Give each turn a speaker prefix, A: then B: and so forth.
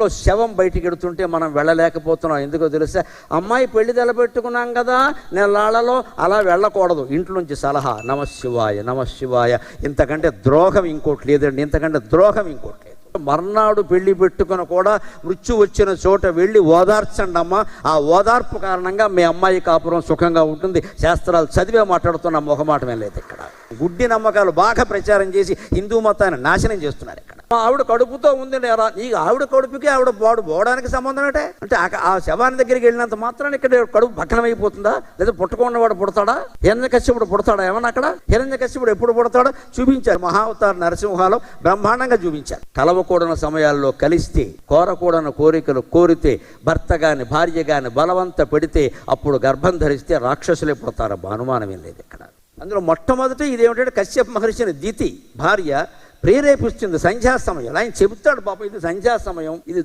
A: లో శవం బయటికి ఎడుతుంటే మనం వెళ్ళలేకపోతున్నాం. ఎందుకో తెలుసా? అమ్మాయి పెళ్ళి తెలబెట్టుకున్నాం కదా నెలాళ్ళలో అలా వెళ్ళకూడదు. ఇంట్లోంచి సలహా నమ శివాయ నమ శివాయ. ఇంతకంటే ద్రోహం ఇంకోటి లేదండి. ఇంతకంటే ద్రోహం ఇంకోటి లేదు. మర్నాడు పెళ్ళి పెట్టుకుని కూడా మృత్యు వచ్చిన చోట వెళ్ళి ఓదార్చండి అమ్మ. ఆ ఓదార్పు కారణంగా మీ అమ్మాయి కాపురం సుఖంగా ఉంటుంది. శాస్త్రాలు చదివే మాట్లాడుతున్న మొహమాటమే లేదు ఇక్కడ. గుడ్డి నమ్మకాలు బాగా ప్రచారం చేసి హిందూ మతాన్ని నాశనం చేస్తున్నారు ఇక్కడ. మా ఆవిడ కడుపుతో ఉంది నేరా. నీకు ఆవిడ కడుపుకి ఆవిడ వాడు పోవడానికి సంబంధం అంటే అంటే ఆ- శవాని శవాన్ని దగ్గరికి వెళ్ళినంత మాత్రాన్ని ఇక్కడ కడుపు భగ్నమైపోతుందా? లేదా పుట్టకుండా వాడు పుడతాడా? హిరణ్య కశ్యపుడు పుడతాడా? ఏమన్నా అక్కడ? హిరణ్య కశ్యపుడు ఎప్పుడు పుడతాడో? చూపించారు. మహావతార నరసింహాలో బ్రహ్మాండంగా చూపించారు. కలవకూడని సమయాల్లో కలిస్తే కోరకూడని కోరికలు కోరితే భర్త గాని భార్య గాని బలవంత పెడితే అప్పుడు గర్భం ధరిస్తే రాక్షసులే పుడతారు అనుమానం ఏం లేదు ఇక్కడ. అందులో మొట్టమొదటి ఇదేమిటంటే కశ్యప్ మహర్షిని దితి భార్య ప్రేరేపిస్తుంది సంధ్యా సమయం ఆయన చెబుతాడు పాప ఇది సంధ్యా సమయం ఇది